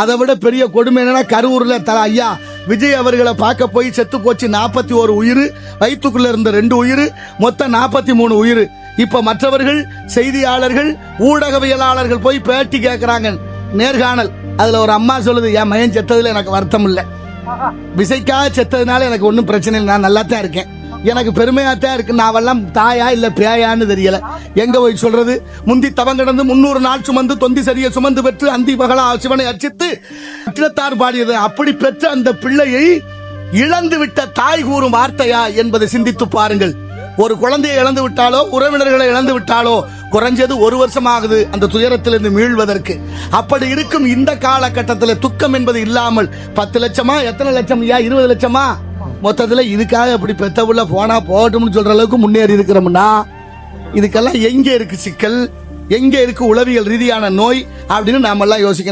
அதை விட பெரிய கொடுமை என்னன்னா கரூர்ல தர ஐயா விஜய் அவர்களை பார்க்க போய் செத்து போச்சு நாற்பத்தி ஒரு உயிர் வயிற்றுக்குள்ள இருந்த ரெண்டு உயிர் மொத்தம் நாற்பத்தி மூணு உயிர். இப்ப மற்றவர்கள் செய்தியாளர்கள் ஊடகவியலாளர்கள் போய் பேட்டி கேட்கிறாங்க நேர்காணல். அதுல ஒரு அம்மா சொல்லுது என் மயன் செத்ததுல எனக்கு வருத்தம் இல்லை. விசைக்காக செத்ததுனால எனக்கு ஒன்றும் பிரச்சனை இல்லை. நான் நல்லா தான் இருக்கேன். எனக்கு பெருமையா தான் இருக்கு. நாவெல்லாம் தாயா இல்ல பேயான்னு தெரியல. எங்க போய் சொல்றது? முந்தி தவம் கிடந்து முன்னூறு நாள் சுமந்து தொந்தி சரிய சுமந்து பெற்று அந்தி பகலா சிவனை அர்ச்சித்து அச்சிரத்தார் பாடியது. அப்படி பெற்ற அந்த பிள்ளையை இழந்து விட்ட தாய் கூறும் வார்த்தையா என்பதை சிந்தித்து பாருங்கள். ஒரு குழந்தையை இழந்து விட்டாலோ உறவினர்களை இழந்து விட்டாலோ குறைஞ்சது ஒரு வருஷம் ஆகுது அந்த துயரத்திலிருந்து மீள்வதற்கு. அப்படி இருக்கும் இந்த காலகட்டத்தில் துக்கம் என்பது இல்லாமல் பத்து லட்சமா எத்தனை லட்சம் ஐயா? இருபது லட்சமா? மொத்தத்தில் இதுக்காக இப்படி பெத்தவுள்ள போனால் போகட்டும்னு சொல்கிற அளவுக்கு முன்னேறி இருக்கிறோம்னா இதுக்கெல்லாம் எங்கே இருக்குது சிக்கல்? எங்கே இருக்குது உளவியல் ரீதியான நோய்? அப்படின்னு நாமெல்லாம் யோசிக்கணும்.